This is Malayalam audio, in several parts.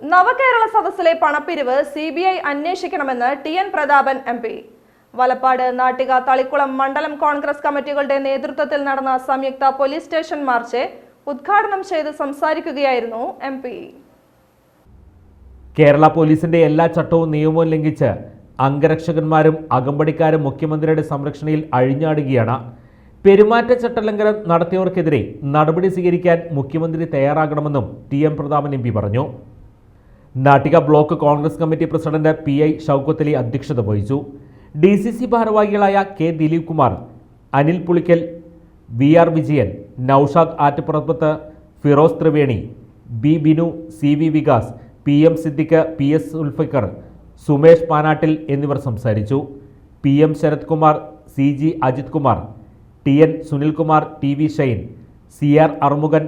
നവകേരള സദസ്സിലെ പണപ്പിരിവ് സി ബി ഐ അന്വേഷിക്കണമെന്ന് T N Prathapan M P. Valappad Nattika Thalikkulam മണ്ഡലം കോൺഗ്രസ് കമ്മിറ്റികളുടെ നേതൃത്വത്തിൽ നടന്ന സംയുക്ത പോലീസ് സ്റ്റേഷൻ മാർച്ച് ഉദ്ഘാടനം ചെയ്ത് സംസാരിക്കുകയായിരുന്നു എം പി. കേരള പോലീസിന്റെ എല്ലാ ചട്ടവും നിയമവും ലംഘിച്ച് അംഗരക്ഷകന്മാരും അകമ്പടിക്കാരും മുഖ്യമന്ത്രിയുടെ സംരക്ഷണയിൽ അഴിഞ്ഞാടുകയാണ്. പെരുമാറ്റച്ചട്ട ലംഘനം നടത്തിയവർക്കെതിരെ നടപടി സ്വീകരിക്കാൻ മുഖ്യമന്ത്രി തയ്യാറാകണമെന്നും T M Prathapan M P പറഞ്ഞു. Nattika block Congress committee president P I Shoukathali അധ്യക്ഷത വഹിച്ചു. ഡി സി സി ഭാരവാഹികളായ K Dileep Kumar Anil Pulikkal V R Vijayan Noushad Attupurappath Firoz Triveni B Binu C V Vikas P M Siddique P S Ulfikar Sumesh Panattil എന്നിവർ സംസാരിച്ചു. P M Sarath Kumar C G Ajith Kumar T N Sunilkumar T V Shine C R Armukhan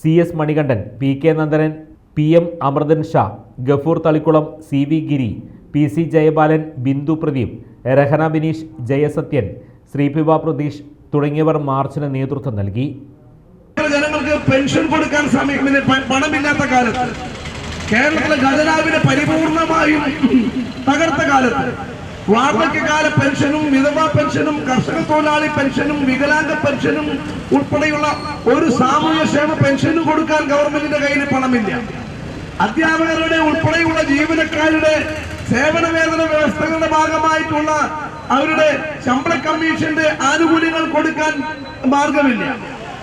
C S Manikandan P K Nandanan P M Amruthan Sha Gafoor Thalikkulam C V Giri P C Jayabalan Bindu Pradeep Rahana Bineesh Jayasathyan Sreepiba Pratheesh തുടങ്ങിയവർ മാർച്ചിന് നേതൃത്വം നൽകി. ജനങ്ങൾക്ക് പെൻഷൻ കൊടുക്കാൻ സമയത്തിന് പണമില്ലാത്ത കാലത്ത്. കേരളത്തിലെ ഖജനാവിനെ പരിപൂർണമായും തകർത്ത കാലത്ത്. വാർദ്ധക്യകാല പെൻഷനും വിധവാ പെൻഷനും കർഷക തൊഴിലാളി പെൻഷനും വികലാംഗ പെൻഷനും ഉൾപ്പെടെയുള്ള ഒരു സാമൂഹ്യക്ഷേമ പെൻഷനും കൊടുക്കാൻ ഗവൺമെന്റിന്റെ കയ്യിൽ പണമില്ല. അധ്യാപകരുടെ ഉൾപ്പെടെയുള്ള ജീവനക്കാരുടെ സേവന വേതന വ്യവസ്ഥകളുടെ ഭാഗമായിട്ടുള്ള അവരുടെ ശമ്പള കമ്മീഷന്റെ ആനുകൂല്യങ്ങൾ കൊടുക്കാൻ മാർഗമില്ല.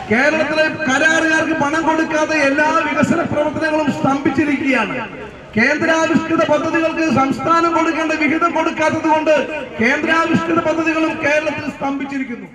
കേരളത്തിലെ കരാറുകാർക്ക് പണം കൊടുക്കാതെ എല്ലാ വികസന പ്രവർത്തനങ്ങളും സ്തംഭിച്ചിരിക്കുകയാണ്. കേന്ദ്രാവിഷ്കൃത പദ്ധതികൾക്ക് സംസ്ഥാനം കൊടുക്കേണ്ട വിഹിതം കൊടുക്കാത്തത് കൊണ്ട് കേന്ദ്രാവിഷ്കൃത പദ്ധതികളും കേരളത്തിൽ സ്തംഭിച്ചിരിക്കുന്നു.